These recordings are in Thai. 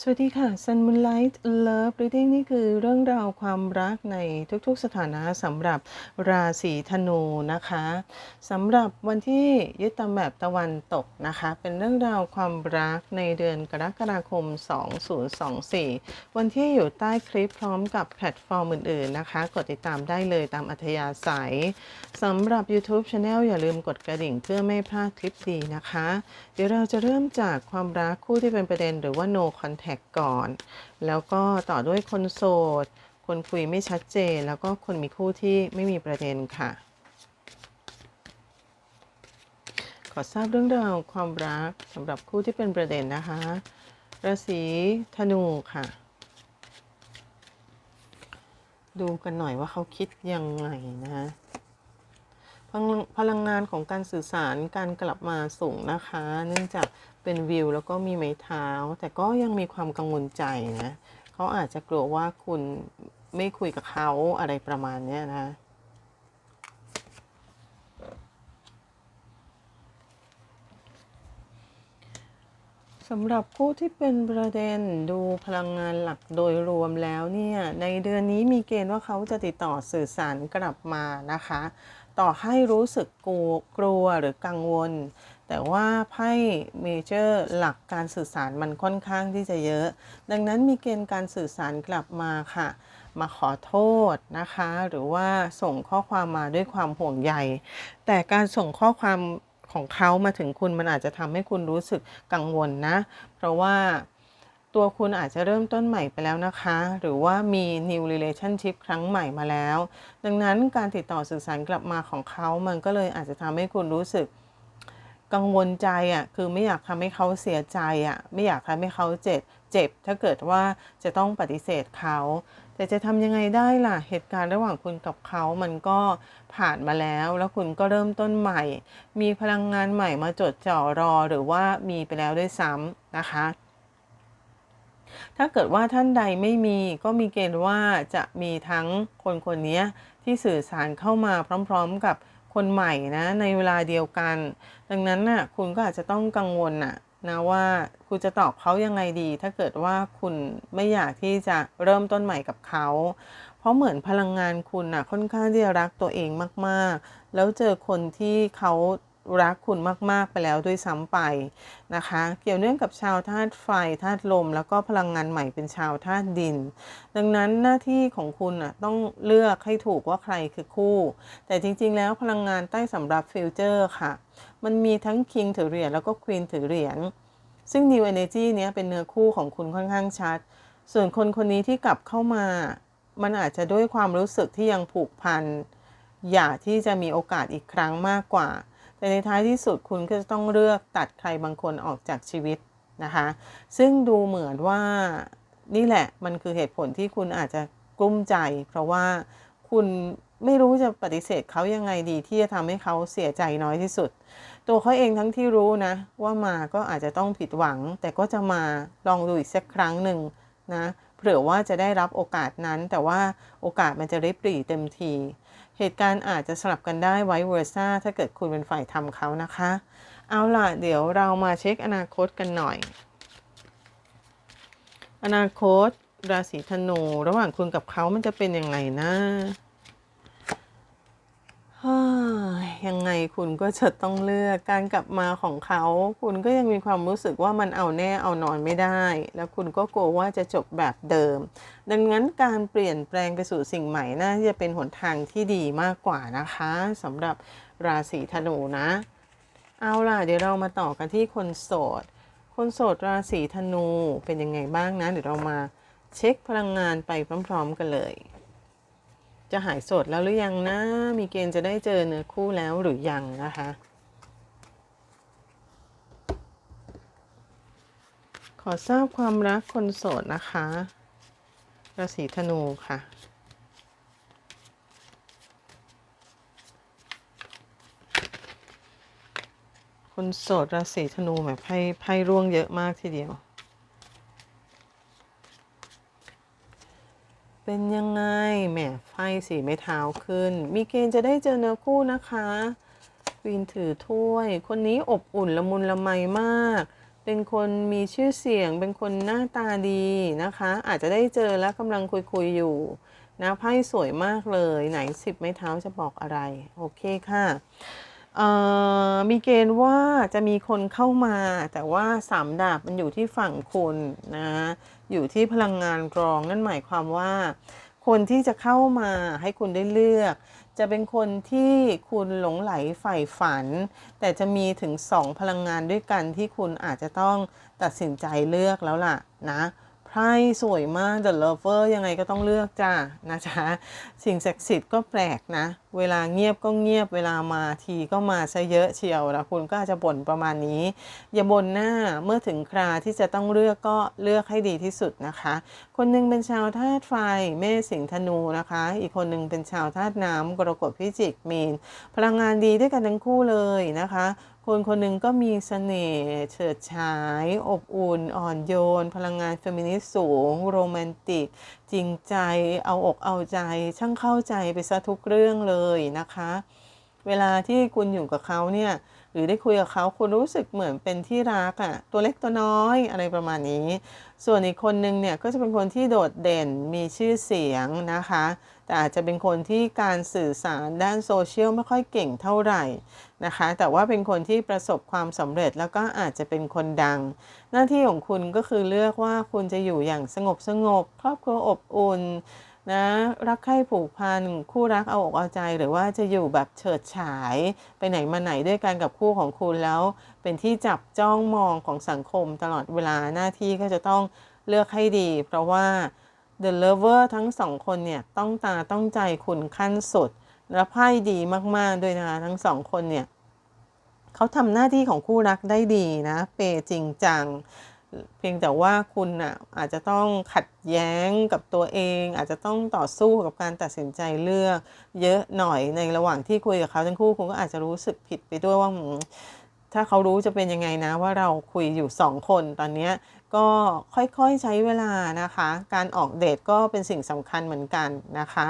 สวัสดีค่ะ Sun Moonlight Love Reading นี่คือเรื่องราวความรักในทุกๆสถานะสำหรับราศีธนูนะคะสำหรับวันที่ยึดตามแบบตะวันตกนะคะ เป็นเรื่องราวความรักในเดือนกรกฎาคม 2024 วันที่อยู่ใต้คลิปพร้อมกับแพลตฟอร์มอื่นๆนะคะ กดติดตามได้เลยตามอัธยาศัยสำหรับ YouTube Channel อย่าลืมกดกระดิ่งเพื่อไม่พลาดคลิปดีนะคะ เดี๋ยวเราจะเริ่มจากความรักคู่ที่เป็นประเด็นหรือว่า no contact ก่อน แล้วก็ต่อด้วยคนโสด คนคุยไม่ชัดเจน แล้วก็คนมีคู่ที่ไม่มีประเด็นค่ะ ขอทราบเรื่องราวความรักสำหรับคู่ที่เป็นประเด็นนะคะ ราศีธนูค่ะ ดูกันหน่อยว่าเขาคิดยังไงนะคะ พลังพลังงานของการสื่อสารการกลับมาสูงนะคะ เนื่องจากเป็นวิวแล้วก็มีไม้เท้า แต่ก็ยังมีความกังวลใจนะเขาอาจจะกลัวว่าคุณไม่คุยกับเขาอะไรประมาณนี้นะสำหรับผู้ที่เป็นประเด็นดูพลังงานหลักโดยรวมแล้วเนี่ย ในเดือนนี้มีเกณฑ์ว่าเขาจะติดต่อสื่อสารกลับมานะคะ ต่อให้รู้สึกกลัวกลัวหรือกังวล แต่ว่าไพ่เมเจอร์หลักการสื่อสารมันค่อนข้างที่จะเยอะ ดังนั้นมีเกณฑ์การสื่อสารกลับมาค่ะ มาขอโทษนะคะ หรือว่าส่งข้อความมาด้วยความห่วงใย แต่การส่งข้อความของเขามาถึงคุณมันอาจจะทำให้คุณรู้สึกกังวลนะ เพราะว่า ตัวคุณอาจจะเริ่มต้นใหม่ไปแล้วนะคะ หรือว่ามี new relationship ครั้งใหม่มาแล้ว ดังนั้นการติดต่อสื่อสารกลับมาของเขา มันก็เลยอาจจะทำให้คุณรู้สึกกังวลใจอะ คือไม่อยากทำให้เขาเสียใจอะ ไม่อยากทำให้เขาเจ็บ เจ็บ ถ้าเกิดว่าจะต้องปฏิเสธเขา แต่จะทำยังไงได้ล่ะ เหตุการณ์ระหว่างคุณกับเขา มันก็ผ่านมาแล้ว แล้วคุณก็เริ่มต้นใหม่ มีพลังงานใหม่มาจดจ่อรอ หรือว่ามีไปแล้วด้วยซ้ำนะคะ ถ้าเกิดว่าท่านใดไม่มีก็มีเกณฑ์ว่าจะมีทั้งคนคนนี้ที่สื่อสารเข้ามาพร้อม ๆ กับคนใหม่นะในเวลาเดียวกัน ดังนั้นน่ะคุณก็อาจจะต้องกังวลน่ะนะว่าคุณจะตอบเขายังไงดี ถ้าเกิดว่าคุณไม่อยากที่จะเริ่มต้นใหม่กับเขา เพราะเหมือนพลังงานคุณน่ะค่อนข้างที่จะรักตัวเองมากๆ แล้วเจอคนที่เขา รักคุณมากๆไปแล้วด้วยซ้ำไปนะคะ เกี่ยวเนื่องกับชาวธาตุไฟธาตุลม แล้วก็พลังงานใหม่เป็นชาวธาตุดิน ดังนั้นหน้าที่ของคุณอะต้องเลือกให้ถูกว่าใครคือคู่ แต่จริง ๆ แล้วพลังงานใต้สำรับฟิวเจอร์ค่ะ มันมีทั้งคิงถือเหรียญแล้วก็ควีนถือเหรียญซึ่ง New Energy เนี้ยเป็นเนื้อคู่ของคุณค่อนข้างชัด ส่วนคนคนนี้ที่กลับเข้ามา มันอาจจะด้วยความรู้สึกที่ยังผูกพัน อยากที่จะมีโอกาสอีกครั้งมากกว่า แต่ในท้ายที่สุดคุณก็จะต้องเลือกตัดใครบางคนออกจากชีวิตนะคะ ซึ่งดูเหมือนว่านี่แหละมันคือเหตุผลที่คุณอาจจะกลุ้มใจ เพราะว่าคุณไม่รู้จะปฏิเสธเขายังไงดีที่จะทำให้เขาเสียใจน้อยที่สุด ตัวเขาเองทั้งที่รู้นะ ว่ามาก็อาจจะต้องผิดหวัง แต่ก็จะมาลองดูอีกสักครั้งหนึ่งนะเผื่อว่าจะได้รับโอกาสนั้น แต่ว่าโอกาสมันจะริบหรี่เต็มที เหตุการณ์อาจจะสลับกันได้ไว้เวอร์ซ่าถ้าเกิดคุณเป็นฝ่ายทำเขานะคะ เอาล่ะ เดี๋ยวเรามาเช็คอนาคตกันหน่อย อนาคตราศีธนูระหว่างคุณกับเขามันจะเป็นยังไงนะ ยังไงคุณก็จะต้องเลือกการกลับมาของเขา คุณก็ยังมีความรู้สึกว่ามันเอาแน่เอานอนไม่ได้ แล้วคุณก็กลัวว่าจะจบแบบเดิม ดังนั้นการเปลี่ยนแปลงไปสู่สิ่งใหม่น่าจะเป็นหนทางที่ดีมากกว่านะคะสำหรับราศีธนูนะ เอาล่ะเดี๋ยวเรามาต่อกันที่คนโสด คนโสดราศีธนูเป็นยังไงบ้างนะ เดี๋ยวเรามาเช็คพลังงานไปพร้อม ๆ กันเลย จะหายโสดแล้วหรือยังนะ มีเกณฑ์จะได้เจอเนื้อคู่แล้วหรือยังนะคะ ขอทราบความรักคนโสดนะคะราศีธนูค่ะ คนโสดราศีธนูแบบไพ่ไพ่ร่วงเยอะมากทีเดียว เป็นยังไงแหมไพ่สีไม้เท้าขึ้น มีเกณฑ์จะได้เจอเนื้อคู่นะคะควีนถือถ้วย คนนี้อบอุ่นละมุนละไมมาก เป็นคนมีชื่อเสียง เป็นคนหน้าตาดีนะคะ อาจจะได้เจอและกำลังคุยคุยๆอยู่นะไพ่สวยมากเลย ไหนสิบไม้เท้าจะบอกอะไร โอเคค่ะ มีเกณฑ์ว่าจะมีคนเข้ามา แต่ว่าสามดาบมันอยู่ที่ฝั่งคุณนะอยู่ที่พลังงานกรองนั่นหมายความว่า คนที่จะเข้ามาให้คุณได้เลือก จะเป็นคนที่คุณหลงไหลใฝ่ฝัน แต่จะมีถึงสองพลังงานด้วยกันที่คุณอาจจะต้องตัดสินใจเลือกแล้วล่ะนะ ไพ่สวยมาก The Lover ยังไงก็ต้องเลือกจ้านะจ๊ะสิ่งศักดิ์สิทธิ์ก็แปลกนะ เวลาเงียบก็เงียบเวลามาทีก็มาซะเยอะเชียวนะคุณก็อาจจะบ่นประมาณนี้ อย่าบ่นหน้าเมื่อถึงคราที่จะต้องเลือกก็เลือกให้ดีที่สุดนะคะ คนหนึงเป็นชาวธาตุไฟเมษสิงห์ธนูนะคะ อีกคนหนึงเป็นชาวธาตุน้ำกรกฎพิจิกมีน พลังงานดีด้วยกันทั้งคู่เลยนะคะ คนคนหนึ่งก็มีเสน่ห์เฉิดฉาย อบอุ่น อ่อนโยน พลังงานเฟมินิสต์สูง โรแมนติก จริงใจ เอาอกเอาใจ ช่างเข้าใจไปซะทุกเรื่องเลยนะคะ เวลาที่คุณอยู่กับเขาเนี่ย หรือได้คุยกับเขาคุณรู้สึกเหมือนเป็นที่รักอะ่ะตัวเล็กตัวน้อยอะไรประมาณนี้ ส่วนอีกคนนึงเนี่ยก็จะเป็นคนที่โดดเด่นมีชื่อเสียงนะคะ แต่อาจจะเป็นคนที่การสื่อสารด้านโซเชียลไม่ค่อยเก่งเท่าไหร่นะคะ แต่ว่าเป็นคนที่ประสบความสำเร็จแล้วก็อาจจะเป็นคนดัง หน้าที่ของคุณก็คือเลือกว่าคุณจะอยู่อย่างสงบสงบครอบครัวอบอุ่น นะรักใคร่ผูกพันคู่รักเอาอกเอาใจหรือว่าจะอยู่แบบเฉิดฉาย ไปไหนมาไหนด้วยกันกับคู่ของคุณแล้ว เป็นที่จับจ้องมองของสังคมตลอดเวลาหน้าที่ก็จะต้องเลือกให้ดี เพราะว่า The Lover ทั้งสองคนเนี่ยต้องตาต้องใจคุณขั้นสุด และไพ่ดีมากๆด้วยนะคะทั้งสองคนเนี่ยเขาทำหน้าที่ของคู่รักได้ดีนะ เปย์จริงจัง เพียงแต่ว่าคุณน่ะอาจจะต้องขัดแย้งกับตัวเอง อาจจะต้องต่อสู้กับการตัดสินใจเลือก เยอะหน่อยในระหว่างที่คุยกับเขาทั้งคู่คุณก็อาจจะรู้สึกผิดไปด้วยว่าถ้าเขารู้จะเป็นยังไงนะว่าเราคุยอยู่สองคนตอนนี้ ก็ค่อยๆใช้เวลานะคะ การออกเดทก็เป็นสิ่งสำคัญเหมือนกันนะคะ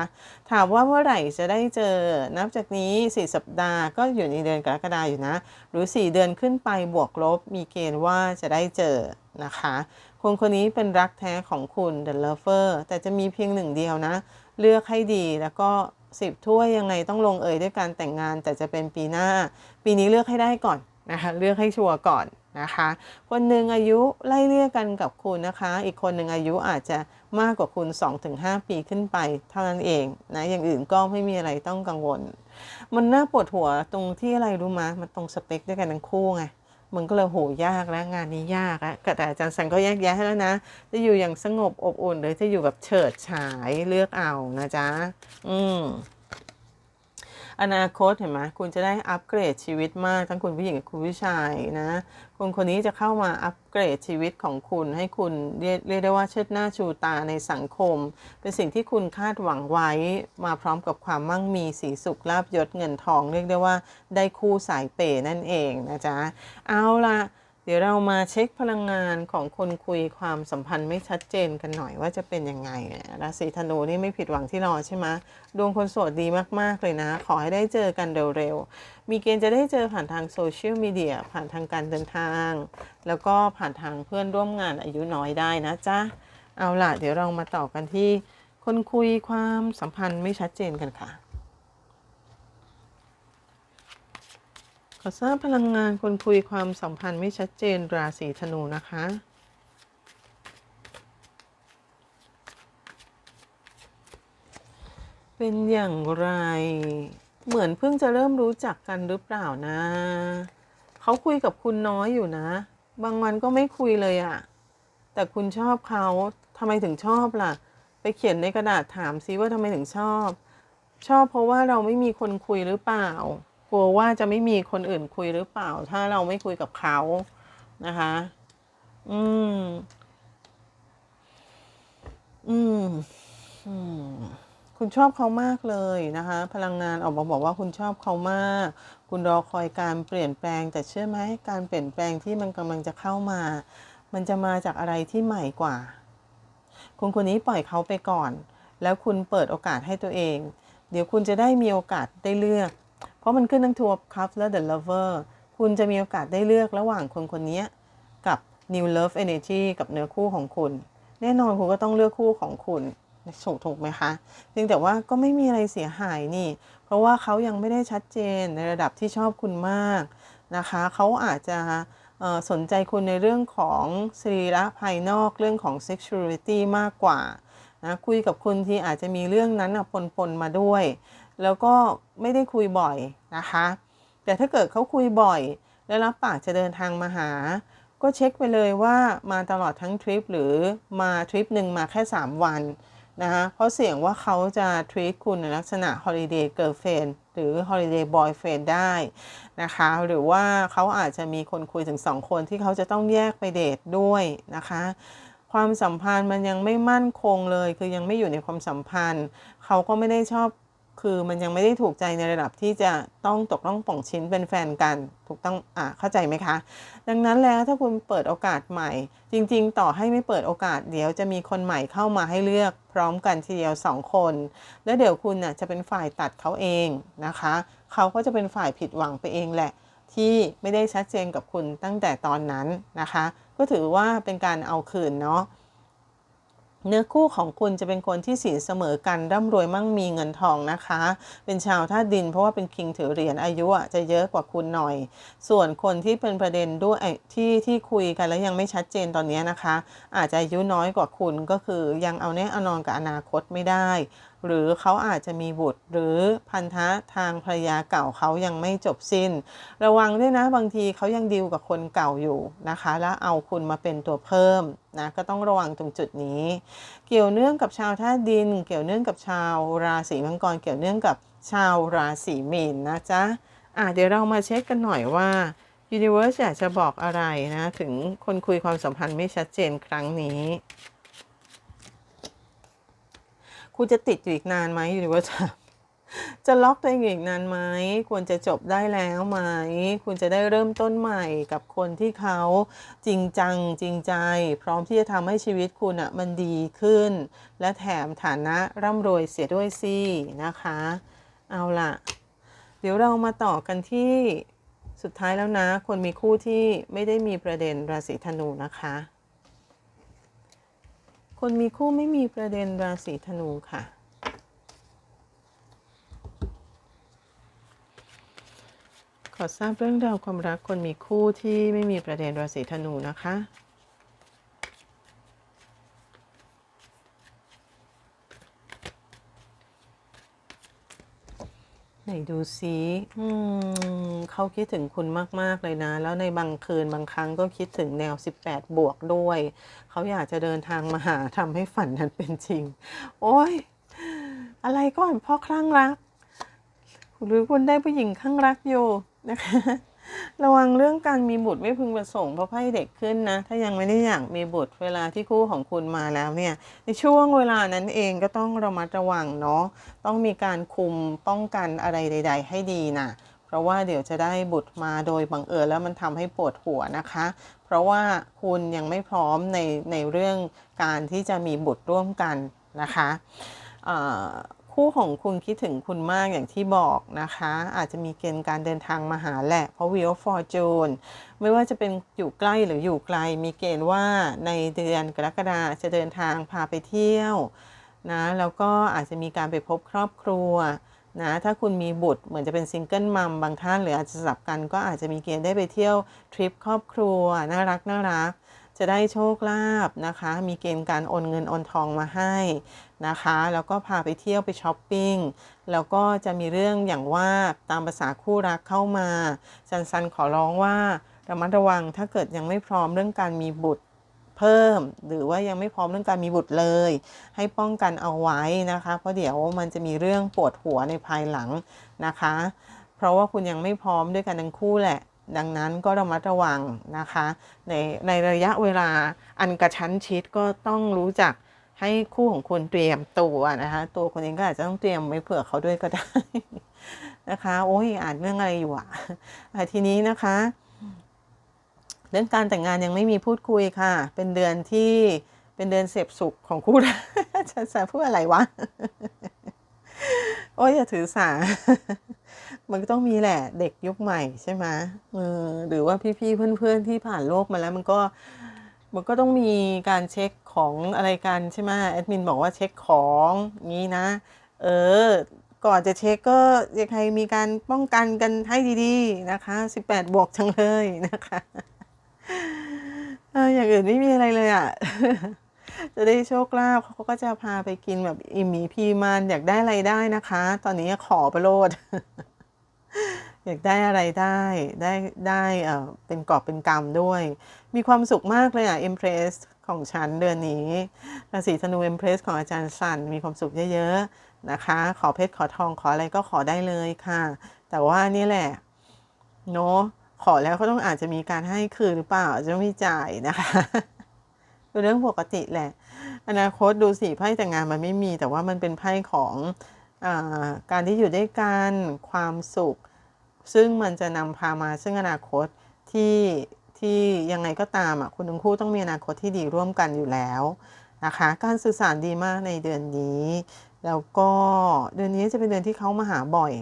ถามว่าเมื่อไหร่จะได้เจอ นับจากนี้ 4 สัปดาห์ก็อยู่ในเดือนกรกฎาอยู่นะ หรือ 4 เดือนขึ้นไปบวกลบมีเกณฑ์ว่าจะได้เจอนะคะ คนคนนี้เป็นรักแท้ของคุณ The Lover แต่จะมีเพียงหนึ่งเดียวนะ เลือกให้ดีแล้วก็สิบถ้วยยังไงต้องลงเอยด้วยการแต่งงานแต่จะเป็นปีหน้า ปีนี้เลือกให้ได้ก่อนนะคะ เลือกให้ชัวร์ก่อน นะคะ คนหนึ่งอายุไล่เลี่ยกันกับคุณนะคะ อีกคนหนึ่งอายุอาจจะมากกว่าคุณ 2-5 ปีขึ้นไปเท่านั้นเองนะอย่างอื่นก็ไม่มีอะไรต้องกังวล มันน่าปวดหัวตรงที่อะไรรู้มะมันตรงสเปคด้วยกันทั้งคู่ไงมันก็เลยโหยากแล้วงานนี้ยากอะแต่อาจารย์สันก็แยกแยะให้แล้วนะ จะอยู่อย่างสงบอบอุ่นหรือจะอยู่แบบเฉิดฉายเลือกเอานะจ๊ะ อืม อนาคตเห็นไหมคุณจะได้อัปเกรดชีวิตมาก ทั้งคุณผู้หญิงกับคุณผู้ชายนะ คนคนนี้จะเข้ามาอัปเกรดชีวิตของคุณ ให้คุณเรียกได้ว่าเชิดหน้าชูตาในสังคม เป็นสิ่งที่คุณคาดหวังไว้มาพร้อมกับความมั่งมีสีสุขลาบยศเงินทอง เรียกได้ว่าได้คู่สายเปย์นั่นเองนะจ๊ะเอาละ เดี๋ยวเรามาเช็คพลังงานของคนคุยความสัมพันธ์ไม่ชัดเจนกันหน่อยว่าจะเป็นยังไงราศีธนูนี่ไม่ผิดหวังที่รอใช่ไหมดวงคนโสดดีมากๆเลยนะ ขอให้ได้เจอกันเร็วๆ มีเกณฑ์จะได้เจอผ่านทางโซเชียลมีเดียผ่านทางการเดินทาง แล้วก็ผ่านทางเพื่อนร่วมงานอายุน้อยได้นะจ๊ะ เอาล่ะ เดี๋ยวเรามาต่อกันที่คนคุยความสัมพันธ์ไม่ชัดเจนกันค่ะ ขอทราบพลังงานคนคุยความสัมพันธ์ไม่ชัดเจนราศีธนูนะคะเป็นอย่างไร เหมือนเพิ่งจะเริ่มรู้จักกันหรือเปล่านะ เขาคุยกับคุณน้อยอยู่นะ บางวันก็ไม่คุยเลยอะแต่คุณชอบเขาทำไมถึงชอบล่ะ ไปเขียนในกระดาษถามซิว่าทำไมถึงชอบ ชอบเพราะว่าเราไม่มีคนคุยหรือเปล่า กลัวว่าจะไม่มีคนอื่นคุยหรือเปล่า ถ้าเราไม่คุยกับเขานะคะ อืม อืม อืม คุณชอบเขามากเลยนะคะ พลังงานออกมาบอกว่าคุณชอบเขามาก คุณรอคอยการเปลี่ยนแปลง แต่เชื่อไหมการเปลี่ยนแปลงที่มันกำลังจะเข้ามา มันจะมาจากอะไรที่ใหม่กว่า คุณคนนี้ปล่อยเขาไปก่อน แล้วคุณเปิดโอกาสให้ตัวเอง เดี๋ยวคุณจะได้มีโอกาสได้เลือก เพราะมันขึ้นทั้งทัวร์คัพและ The Lover คุณจะมีโอกาสได้เลือกระหว่างคนคนนี้กับ new love energy กับเนื้อคู่ของคุณ แน่นอนคุณก็ต้องเลือกคู่ของคุณถูกถูกไหมคะเพียงแต่ว่าก็ไม่มีอะไรเสียหายนี่ เพราะว่าเขายังไม่ได้ชัดเจนในระดับที่ชอบคุณมากนะคะ เขาอาจจะสนใจคุณในเรื่องของสรีระภายนอกเรื่องของ sexuality มากกว่านะคุยกับคุณที่อาจจะมีเรื่องนั้นปนปนมาด้วย แล้วก็ไม่ได้คุยบ่อยนะคะ แต่ถ้าเกิดเขาคุยบ่อย และรับปากจะเดินทางมาหา ก็เช็คไปเลยว่ามาตลอดทั้งทริปหรือมาทริปหนึ่งมาแค่ 3 วันนะคะเพราะเสี่ยงว่าเขาจะทรีตคุณในลักษณะ holiday girlfriend หรือ holiday boyfriend ได้นะคะ หรือว่าเขาอาจจะมีคนคุยถึง 2 คนที่เขาจะต้องแยกไปเดทด้วยนะคะ ความสัมพันธ์มันยังไม่มั่นคงเลย คือยังไม่อยู่ในความสัมพันธ์ เขาก็ไม่ได้ชอบ คือมันยังไม่ได้ถูกใจในระดับที่จะต้องตกต้องป่องชิ้นเป็นแฟนกัน ถูกต้องอ่าเข้าใจไหมคะ ดังนั้นแล้วถ้าคุณเปิดโอกาสใหม่ จริง ๆ ต่อให้ไม่เปิดโอกาส เดี๋ยวจะมีคนใหม่เข้ามาให้เลือกพร้อมกันทีเดียวสองคน แล้วเดี๋ยวคุณน่ะจะเป็นฝ่ายตัดเขาเองนะคะ เขาก็จะเป็นฝ่ายผิดหวังไปเองแหละ ที่ไม่ได้ชัดเจนกับคุณตั้งแต่ตอนนั้นนะคะ ก็ถือว่าเป็นการเอาคืนเนาะ เนื้อคู่ของคุณจะเป็นคนที่สินเสมอกันร่ำรวยมั่งมีเงินทองนะคะ เป็นชาวธาตุดินเพราะว่าเป็นคิงถือเหรียญอายุจะเยอะกว่าคุณหน่อย ส่วนคนที่เป็นประเด็นด้วยที่ที่คุยกันแล้วยังไม่ชัดเจนตอนนี้นะคะ อาจจะอายุน้อยกว่าคุณก็คือยังเอาแน่เอานอนกับอนาคตไม่ได้ หรือเขาอาจจะมีบุตรหรือพันธะทางภรรยาเก่าเขายังไม่จบสิ้น ระวังด้วยนะบางทีเขายังดีลกับคนเก่าอยู่นะคะ แล้วเอาคุณมาเป็นตัวเพิ่มนะก็ต้องระวังตรงจุดนี้ เกี่ยวเนื่องกับชาวธาตุดิน เกี่ยวเนื่องกับชาวราศีมังกรเกี่ยวเนื่องกับชาวราศีมีนนะจ๊ะอะเดี๋ยวเรามาเช็คกันหน่อยว่า Universe อยากจะบอกอะไรนะ ถึงคนคุยความสัมพันธ์ไม่ชัดเจนครั้งนี้ คุณจะติดอยู่อีกนานไหม Universe ถาจะล็อกตัวเองอีกนานไหมควรจะจบได้แล้วไหมคุณจะได้เริ่มต้นใหม่กับคนที่เขาจริงจังจริงใจ พร้อมที่จะทำให้ชีวิตคุณอะ่ะมันดีขึ้น และแถมฐานะร่ำรวยเสียด้วยสินะคะ เอาล่ะ เดี๋ยวเรามาต่อกันที่สุดท้ายแล้วนะ คนมีคู่ที่ไม่ได้มีประเด็นราศีธนูนะคะ คนมีคู่ไม่มีประเด็นราศีธนูค่ะ ขอทราบเรื่องราวความรักคนมีคู่ที่ไม่มีประเด็นราศีธนูนะคะ นดูซิเขาคิดถึงคุณมาก ๆ เลยนะ แล้วในบางคืนบางครั้งก็คิดถึงแนว 18 บวกด้วย เขาอยากจะเดินทางมาหาทำให้ฝันนั้นเป็นจริง โอ้ย อะไรก่อนพ่อคลั่งรัก หรือคุณได้ผู้หญิงคลั่งรักอยู่นะคะ ระวังเรื่องการมีบุตรไม่พึงประสงค์เพราะไพ่เด็กขึ้นนะ ถ้ายังไม่ได้อยากมีบุตรเวลาที่คู่ของคุณมาแล้วเนี่ย ในช่วงเวลานั้นเองก็ต้องระมัดระวังเนาะ ต้องมีการคุมป้องกันอะไรใด ๆ ให้ดีนะเพราะว่าเดี๋ยวจะได้บุตรมาโดยบังเอิญแล้วมันทำให้ปวดหัวนะคะ เพราะว่าคุณยังไม่พร้อมในในเรื่องการที่จะมีบุตรร่วมกันนะคะ คู่ของคุณคิดถึงคุณมากอย่างที่บอกนะคะ อาจจะมีเกณฑ์การเดินทางมาหาแหละ เพราะ Wheel of Fortune ไม่ว่าจะเป็นอยู่ใกล้หรืออยู่ไกล มีเกณฑ์ว่าในเดือนกรกฎาจะเดินทางพาไปเที่ยวนะแล้วก็อาจจะมีการไปพบครอบครัวนะถ้าคุณมีบุตรเหมือนจะเป็นซิงเกิลมัมบางท่านหรืออาจจะสลับกันก็อาจจะมีเกณฑ์ได้ไปเที่ยวทริปครอบครัวน่ารักน่ารักจะได้โชคลาภนะคะ มีเกณฑ์การโอนเงินโอนทองมาให้ นะคะ แล้วก็พาไปเที่ยวไปช้อปปิ้ง แล้วก็จะมีเรื่องอย่างว่าตามภาษาคู่รักเข้ามาซันซันขอร้องว่าระมัดระวังถ้าเกิดยังไม่พร้อมเรื่องการมีบุตรเพิ่ม หรือว่ายังไม่พร้อมเรื่องการมีบุตรเลย ให้ป้องกันเอาไว้นะคะ เพราะเดี๋ยวมันจะมีเรื่องปวดหัวในภายหลังนะคะ เพราะว่าคุณยังไม่พร้อมด้วยกันทั้งคู่แหละดังนั้นก็ระมัดระวังนะคะ ในในระยะเวลาอันกระชั้นชิดก็ต้องรู้จัก ให้คู่ของคุณเตรียมตัวนะคะ ตัวคนเองก็อาจจะต้องเตรียมไว้เผื่อเขาด้วยก็ได้นะคะ โอ้ยอ่านเรื่องอะไรอยู่อะอะทีนี้นะคะ เรื่องการแต่งงานยังไม่มีพูดคุยค่ะ เป็นเดือนที่เป็นเดือนเสพสุขของคู่รักจะจะพูดอะไรวะโอ้ยอย่าถือสา มันก็ต้องมีแหละเด็กยุคใหม่ใช่ไหมเออหรือว่าพี่ๆเพื่อนๆที่ผ่านโลกมาแล้วมันก็ มันก็ต้องมีการเช็ค ของอะไรกันใช่ไหมแอดมินบอกว่าเช็คของงี้นะ เออ ก่อนจะเช็คก็ยังไงมีการป้องกันกันให้ดีๆนะคะ 18 บวกจังเลยนะคะเอออย่างอื่นไม่มีอะไรเลยอะ จะได้โชคลาภเขาก็จะพาไปกินแบบอิมหมีพีมันอยากได้อะไรได้นะคะ ตอนนี้ขอไปโลดอยากได้อะไรได้ได้ได้เออเป็นกอบเป็นกำด้วย มีความสุขมากเลยอะเอ็มเพรส ของฉันเดือนนี้ราศีธนูเอ็มเพรสของอาจารย์สันมีความสุขเยอะๆนะคะ ขอเพชรขอทองขออะไรก็ขอได้เลยค่ะ แต่ว่านี่แหละเนาะขอแล้วเขาต้องอาจจะมีการให้คืนหรือเปล่าจะไม่จ่ายนะคะเป็นเรื่องปกติแหละ อนาคตดูสิไพ่แต่งงานมันไม่มี แต่ว่ามันเป็นไพ่ของอการที่อยู่ด้วยกันความสุข ซึ่งมันจะนำพามาซึ่งอนาคตที่ ที่ยังไงก็ตามอะคุณทั้งคู่ต้องมีอนาคตที่ดีร่วมกันอยู่แล้วนะคะการสื่อสารดีมากในเดือนนี้ แล้วก็เดือนนี้จะเป็นเดือนที่เขามาหาบ่อย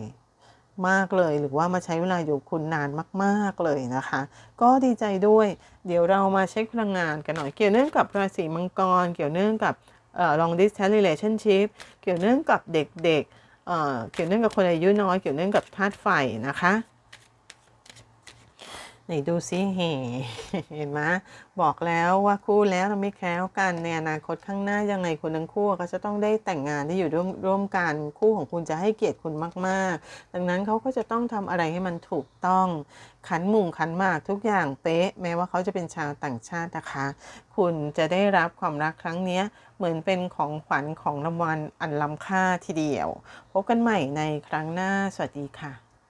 มากเลย หรือว่ามาใช้เวลาอยู่คุณนานมากๆเลยนะคะ ก็ดีใจด้วย เดี๋ยวเรามาเช็คพลังงานกันหน่อยเกี่ยวเนื่องกับราศีมังกร เกี่ยวเนื่องกับ long distance relationship เกี่ยวเนื่องกับเด็กๆเเกี่ยวเนื่องกับคนอายุน้อย เกี่ยวเนื่องกับธาตุไฟนะคะ ไหนดูซิเห็เห็นไหมบอกแล้วว่าคู่แล้วเราไม่แคล้วกันในอนาคตข้างหน้ายังไงคุณทั้งคู่ก็จะต้องได้แต่งงานที่อยู่ร่วมร่วมกันคู่ของคุณจะให้เกียรติคุณมากๆ ดังนั้นเขาก็จะต้องทำอะไรให้มันถูกต้องขันหมุ่งขันมากทุกอย่างเป๊ะ แม้ว่าเขาจะเป็นชาวต่างชาตินะคะ คุณจะได้รับความรักครั้งนี้เหมือนเป็นของขวัญของรางวัลอันล้ำค่าทีเดียว พบกันใหม่ในครั้งหน้าสวัสดีค่ะ